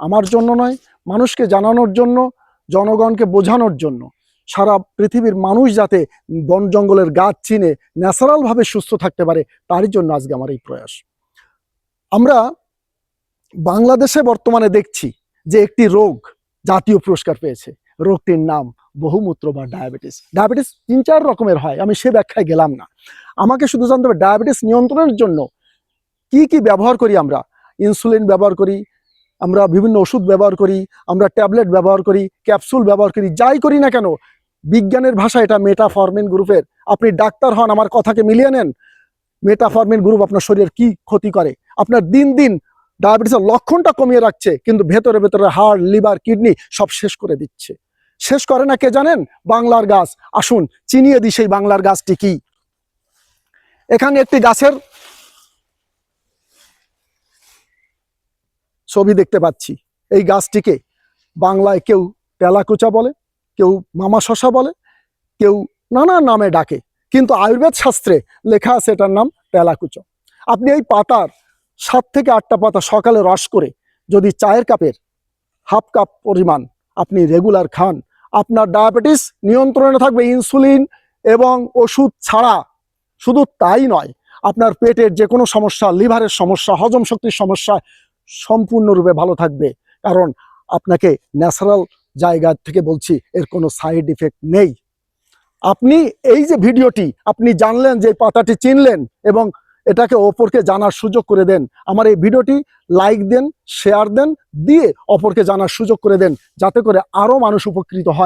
আমার জন্য নয়, মানুষকে জানানোর জন্য, জনগণকে বোঝানোর জন্য। সারা পৃথিবীর মানুষ যাতে বন জঙ্গলের গাছ চিনে ন্যাচারালভাবে সুস্থ থাকতে পারে, তারই জন্য আজকে আমার এই প্রয়াস। আমরা বাংলাদেশে বর্তমানে দেখছি যে একটি রোগ জাতীয় পুরস্কার পেয়েছে। রোগটির নাম বহুমূত্র বা ডায়াবেটিস। ডায়াবেটিস তিন চার রকমের হয়, আমি সে ব্যাখ্যায় গেলাম না। আমাকে শুধু জানতে হবে, ডায়াবেটিস নিয়ন্ত্রণের জন্য কি কি ব্যবহার করি আমরা? ইনসুলিন ব্যবহার করি আমরা বিভিন্ন ওষুধ ব্যবহার করি, আমরা ট্যাবলেট ব্যবহার করি, ক্যাপসুল ব্যবহার করি, যাই করি না কেন, বিজ্ঞানের ভাষা এটা মেটাফরমিন গ্রুপের আপনি ডাক্তার হন, আমার কথাকে মিলিয়ে নেন মেটাফরমিন গ্রুপ আপনার শরীরের কি ক্ষতি করে? আপনার দিন দিন ডায়াবেটিসের লক্ষণটা কমিয়ে রাখছে, কিন্তু ভেতরে ভেতরে হার্ট লিভার, কিডনি সব শেষ করে দিচ্ছে। শেষ করে না কে জানেন? বাংলার গাছ। আসুন, চিনিয়ে দিই সেই বাংলার গাছটি কি। এখানে একটি গাছের ছবি দেখতে পাচ্ছি। এই গাছটিকে বাংলায় কেউ তেলাকুচা বলে, কেউ মামা শশা বলে, কেউ নানা নামে ডাকে। কিন্তু আয়ুর্বেদ শাস্ত্রে লেখা আছে এটার নাম তেলাকুচা আপনি এই পাতার সাত থেকে আটটা পাতা সকালে রস করে যদি চায়ের কাপের হাফ কাপ পরিমাণ আপনি রেগুলার খান, আপনার ডায়াবেটিস নিয়ন্ত্রণে থাকবে ইনসুলিন এবং ওষুধ ছাড়া। শুধু তাই নয়, আপনার পেটের যে কোনো সমস্যা, লিভারের সমস্যা, হজম শক্তির সমস্যা সম্পূর্ণরূপে ভালো থাকবে। কারণ আপনাকে ন্যাচারাল জায়গা থেকে বলছি, এর কোনো সাইড ইফেক্ট নেই। আপনি এই যে ভিডিওটি, আপনি জানলেন যে পাতাটি চিনলেন এবং এটাকে অপরকে জানার সুযোগ করে দেন, আমার এই ভিডিওটি লাইক দেন, শেয়ার দেন, দিয়ে অপরকে জানার সুযোগ করে দেন, যাতে করে আরও মানুষ উপকৃত হয়।